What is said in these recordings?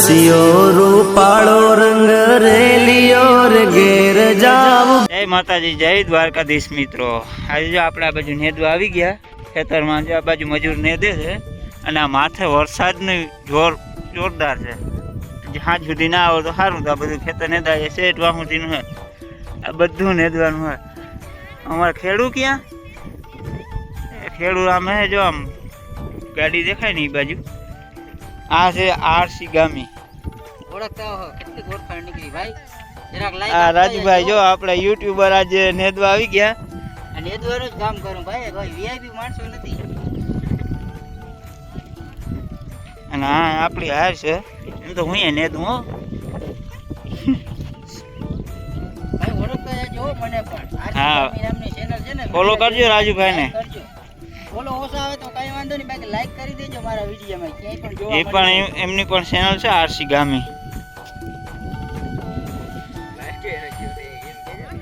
રસિયો રૂપાળો રંગ રેલિયો રે ઘેર જાવ જય માતાજી, જય દ્વારકાધીશ મિત્રો. આજે જો આપણે આ બાજુ નેદવા આવી ગયા, ખેતરમાં જો આ બાજુ મજૂર નેદે છે અને આ માથે વરસાદનું જોર જોરદાર છે. જ્યાં સુધી ના આવે તો સારું, તો આ બધું ખેતર નેદાય છે એટલા સુધીનું હોય આ બધું નેદવાનું હોય અમારે ખેડૂ ક્યાં? ખેડૂ આમ હે જો આમ ગાડી દેખાય ને એ બાજુ. આ છે આરસી ગામી આ રાજુભાઈ જો. આપણે યુટ્યુબર આજે નેદવા આવી ગયા. નેદવાનું જ કામ કરું ભાઈ વીઆઈપી માણસો નથી. અને આ આપણી હાર છે. એમ તો હું નેદું હો. હો. સ્વામી નામની channel ને Follow કરજો રાજુભાઈને. કરજો ફોલો ઓછા આવે તો કઈ વાંધો નહીં બાકી લાઈક કરી દેજો મારા વિડીયોમાં ક્યાંય પણ જોવા એ પણ એમ- એમની પણ ચેનલ છે આરસી ગામી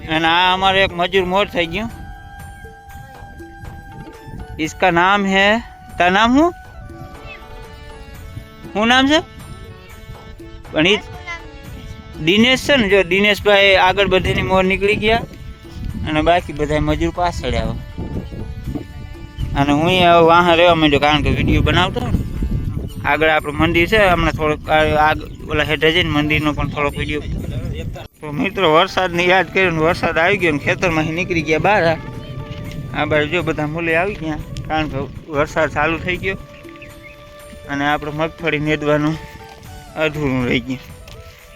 અને આ અમારે એક મજૂર મોર થઈ ગયું इसका नाम है તારું નામ શું શું નામ છે પણ ઈ દિનેશ છે ને જો દિનેશભાઈ આગળ બધીની મોર નીકળી ગયા અને બાકી બધા મજૂર પાછળ આવે અને હું વાહન રહેવા માંડ્યો કારણ કે વીડિયો બનાવતો આગળ આપણું મંદિર છે, હમણાં થોડોક આગ, ઓલા હેઠે જઈને મંદિરનો પણ થોડોક વીડિયો. તો મિત્રો, વરસાદની યાદ કરીને વરસાદ આવી ગયો ને ખેતરમાંથી નીકળી ગયા બહાર આ. બાજુ જો બધા મૂલે આવી ગયા, કારણ કે વરસાદ ચાલુ થઈ ગયો. અને આપણે મગફળી નેદવાનું અધૂરું રહી ગયું.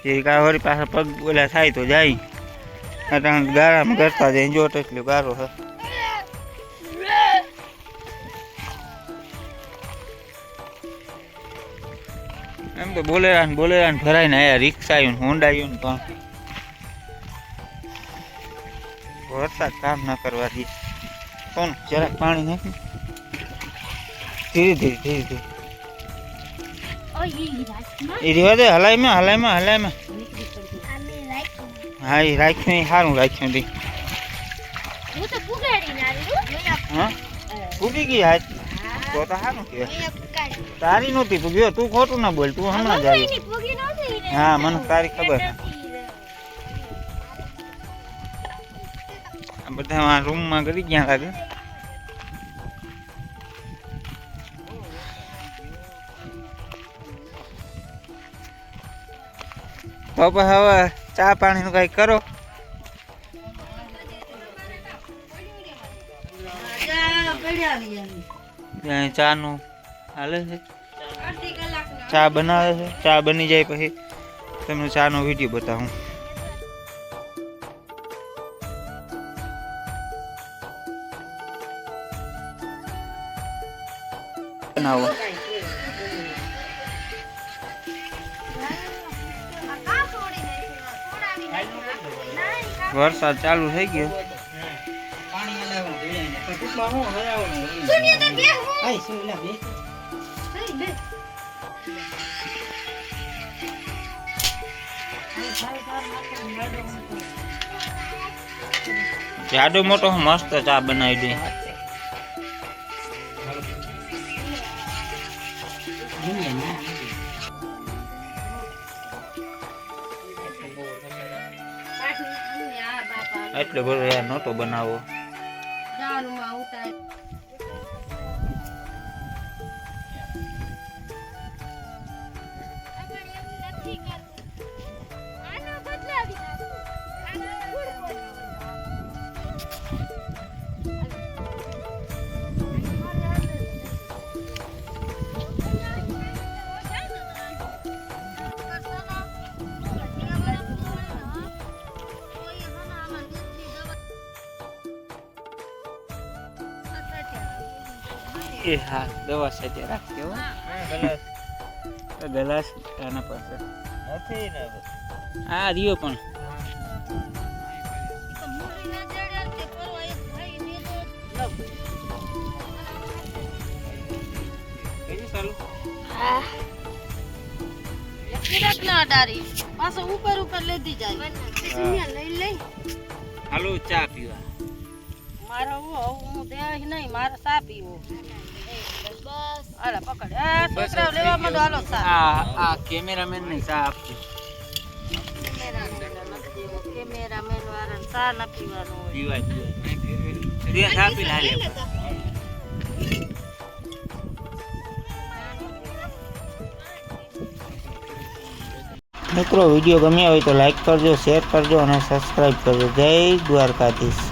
એ કાંઈ પાછા પગ ઓલા થાય તો જાય. ગારામાં કરતા જાય, જોટ એટલું ગારો છે. એમ તો બોલેરા ને બોલેરા ને ભરાઈને આયા રિક્ષા આવ્યું ને હોન્ડા આવ્યું ને પણ. વરસાદ કામ ના કરવા દે કોણ? જરાક પાણી નાખી. ધીરે ધીરે ધીરે ધીરે. એ રેવા દે હલાઈમાં હલાઈમાં હલાઈમાં. હા એ રાખ્યું એ સારું રાખ્યું દી હું તો પુગાડી નારી હા? ફૂટી ગઈ હાથ. તો તો સારું કે તારી નહોતી પૂગ્યો તું ખોટું ના બોલ તું હમણાં જ આવી. હા મને તારી ખબર બધા રૂમમાં કરી ગયા લાગે. તો હવે ચા પાણીનું કંઈક કરો. ત્યાં ચાનું હાલે છે. ચા બનાવે છે. ચા બની જાય પછી તમને ચાનો વીડિયો બતાવું. બનાવો. વરસાદ ચાલુ થઈ ગયો. ટૂંકમાં હું હલાવવાનું આય શું લા બે જાડો મોટો મસ્ત ચા બનાવી દે. એટલે બધો યાર નહોતો બનાવો ચારું માં ઉતાર એ હા દવા સાથે રાખજો ગલાસ આના પાસે. પણ. પાછો ઉપર ઉપર લેતી જાય. લઈ લઈ. હાલો ચા પીવા. મારો હું હું નહીં મારે ચા પીવો. હાલો પકડ. એ છોકરાઓ લેવા માંડો હાલો સા. આ આ કેમેરામેન ને ચા આપજો. કેમેરામેન વાળાને સા ન પીવાનું હોય. પીવાય પીવાય. રેસ આપીને હાલે મિત્રો વીડિયો ગમ્યા હોય તો લાઈક કરજો શેર કરજો અને સબસ્ક્રાઈબ કરજો. જય દ્વારકાધીશ.